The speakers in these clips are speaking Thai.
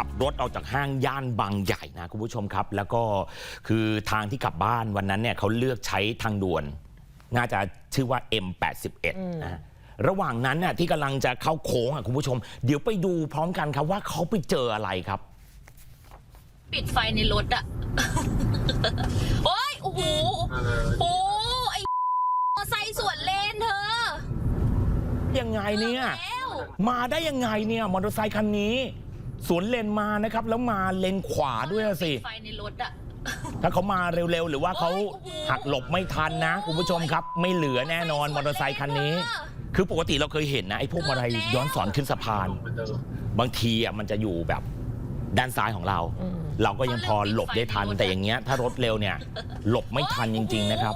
ขับรถออกจากห้างย่านบางใหญ่นะคุณผู้ชมครับ แล้วก็คือทางที่กลับบ้านวันนั้นเนี่ยเขาเลือกใช้ทางด่วน น่าจะชื่อว่า M81 นะฮะระหว่างนั้นน่ะที่กำลังจะเข้าโค้งอะคุณผู้ชม เดี๋ยวไปดูพร้อมกันครับว่าเขาไปเจออะไรครับ ปิดไฟในรถอะ โอ้ย โอ้โห โอ้ไอ้มอไซค์สวนเลนเธอยังไงเนี่ย แล้ว มาได้ยังไงเนี่ยมอเตอร์ไซคันนี้ สวนเลนมานะครับ แล้วมาเลนขวาด้วยอะสิปิดไฟในรถอะถ้าเขามาเร็วๆ หรือว่าเขาหักหลบไม่ทันนะ คุณผู้ชมครับ ไม่เหลือแน่นอนมอเตอร์ไซคันนี้ คือปกติเราเคยเห็นนะ ไอ้พวกมอเตอร์ไซค์ย้อนสอนขึ้นสะพาน บางทีอะมันจะอยู่แบบด้านซ้ายของเราเราก็ยังพอหลบได้ทัน แต่อย่างเงี้ยถ้ารถเร็วเนี่ย หลบไม่ทันจริง ๆนะครับ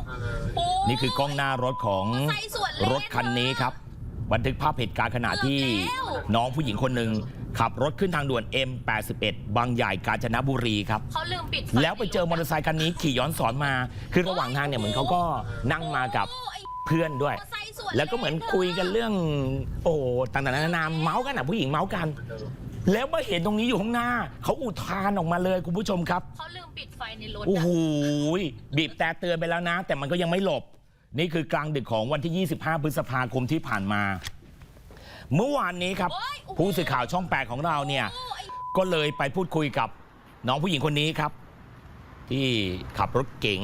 โอ้นี่คือกล้องหน้ารถของมอไซค์สวนเลน รถคันนี้ครับ บันทึกภาพเหตุการณ์ขณะที่แล้วน้องผู้หญิงคนหนึ่ง ขับรถขึ้นทางด่วน M81 บางใหญ่กาญจนบุรีครับ เขาลืมปิดไฟแล้วไปเจอมอเตอร์ไซคันนี้ขี่ย้อนสอนมา คือระหว่างทางเนี่ยเหมือนเขาก็นั่งมากับโอ้ไอ้เพื่อนด้วย มอไซค์สวนแล้วก็เหมือนคุยกันเรื่อง โอ้ต่างๆนานาเมาส์กันอะผู้หญิงเมาส์กัน แล้วมาเห็นตรงนี้อยู่ข้างหน้า เขาอุทานออกมาเลยคุณผู้ชมครับ เขาลืมปิดไฟในรถโอ้อะโหบีบแต่เตือนไปแล้วนะ แต่มันก็ยังไม่หลบ นี่คือกลางดึกของวันที่ 25 พฤษภาคมที่ผ่านมา เมื่อวานนี้ครับโอ้ยโอ้โหผู้สื่อข่าวช่องแปดของเราเนี่ยโอ้ไอ้ก็เลยไปพูดคุยกับน้องผู้หญิงคนนี้ครับ ที่ขับรถเก๋ง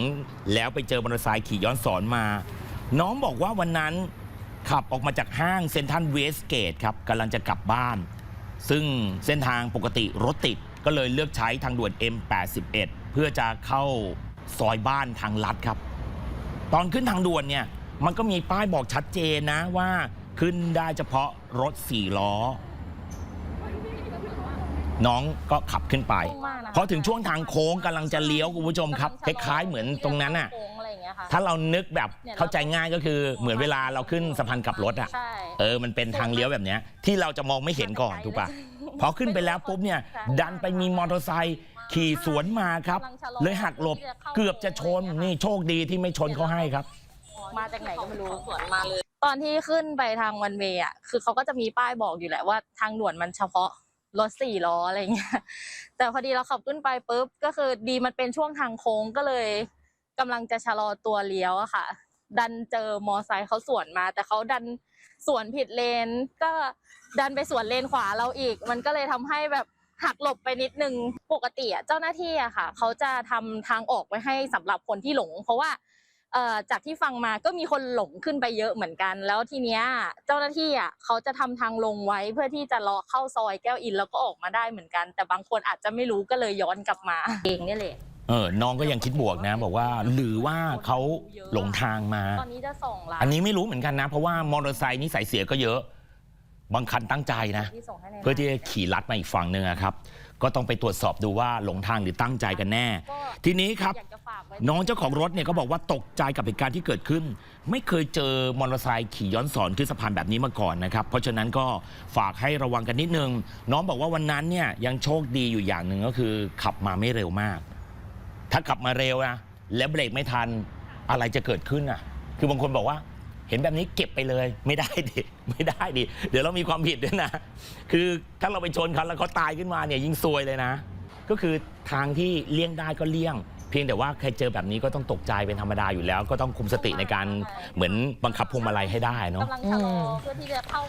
แล้วไปเจอมอเตอร์ไซค์ขี่ย้อนสอนมา น้องบอกว่าวันนั้นขับออกมาจากห้างเซ็นทรัลเวสเกตครับกำลังจะกลับบ้าน ซึ่งเส้นทางปกติรถติดก็เลยเลือกใช้ทางด่วน M81 เพื่อจะเข้าซอยบ้านทางลัดครับ ตอนขึ้นทางด่วนเนี่ยมันก็มีป้ายบอกชัดเจนนะว่า ขึ้นได้เฉพาะรถสี่ล้อ น้องก็ขับขึ้นไป พอถึงช่วงทางโค้งกำลังจะเลี้ยวคุณผู้ชมครับคล้ายๆเหมือนตรงนั้นน่ะโค้งอะไรอย่างเงี้ยค่ะถ้าเรานึกแบบเข้าใจง่ายก็คือเหมือนเวลาเราขึ้นสะพานกลับรถอะใช่เออมันเป็นทางเลี้ยวแบบเนี้ยที่เราจะมองไม่เห็นก่อนถูกปะพอขึ้นไปแล้วปุ๊บเนี่ยดันไปมีมอเตอร์ไซค์ขี่สวนมาครับ เลยหักหลบเกือบจะชนนี่โชคดีที่ไม่ชนเขาให้ครับ มาจากไหนก็ไม่รู้สวนมาเลย ตอนที่ขึ้นไปทางวันเวย์อะคือเขาก็จะมีป้ายบอกอยู่แหละว่าทางด่วนมันเฉพาะรถสี่ล้ออะไรเงี้ย แต่พอดีเราขับขึ้นไปปุ๊บก็คือดีมันเป็นช่วงทางโค้งก็เลยกำลังจะชะลอตัวเลี้ยวอะค่ะ ดันเจอมอไซค์เขาสวนมา แต่เขาดันสวนผิดเลน ก็ดันไปสวนเลนขวาเราอีก มันก็เลยทำให้แบบหักหลบไปนิดนึงปกติอะเจ้าหน้าที่อะค่ะ เขาจะทำทางออกไว้ให้สำหรับคนที่หลง เพราะว่า เอ่อจากที่ฟังมาก็มีคนหลงขึ้นไปเยอะเหมือนกัน แล้วทีเนี้ยเจ้าหน้าที่อะเขาจะทำทางลงไว้เพื่อที่จะเลาะเข้าซอยแก้วอินแล้วก็ออกมาได้เหมือนกัน แต่บางคนอาจจะไม่รู้ก็เลยย้อนกลับมาเองเนี่ยแหละเออน้องก็ยังคิดบวกนะ บอกว่าหรือว่าเขาหลงทางมา ตอนนี้จะส่งละอันนี้ไม่รู้เหมือนกันนะ เพราะว่ามอเตอร์ไซค์นี่ใส่เสียก็เยอะ บางคันตั้งใจนะที่ส่งให้ในเพื่อที่จะขี่ลัดมาอีกฝั่งหนึ่งอะครับ ก็ต้องไปตรวจสอบดูว่าหลงทางหรือตั้งใจกันแน่ก็ทีนี้ครับอยากจะฝากไว้น้องเจ้าของรถเนี่ยก็บอกว่าตกใจกับเหตุการณ์ที่เกิดขึ้น ไม่เคยเจอมอเตอร์ไซค์ขี่ย้อนสอนขึ้นสะพานแบบนี้มาก่อนนะครับ เพราะฉะนั้นก็ฝากให้ระวังกันนิดนึง น้องบอกว่าวันนั้นเนี่ยยังโชคดีอยู่อย่างหนึ่งก็คือ ขับมาไม่เร็วมาก ถ้าขับมาเร็วนะแล้วเบรกไม่ทันอะไรจะเกิดขึ้นอะ คือบางคนบอกว่า เห็นแบบนี้เก็บไปเลยไม่ได้ดิไม่ได้ดิเดี๋ยวเรามีความผิดด้วยนะ คือถ้าเราไปชนเขาแล้วเขาตายขึ้นมาเนี่ยยิ่งซวยเลยนะ ก็คือทางที่เลี่ยงได้ก็เลี่ยง เพียงแต่ว่าใครเจอแบบนี้ก็ต้องตกใจเป็นธรรมดาอยู่แล้ว ก็ต้องคุมสติในการเหมือนบังคับพวงมาลัยให้ได้เนาะ กำลังชะลอเพื่อที่จะเข้า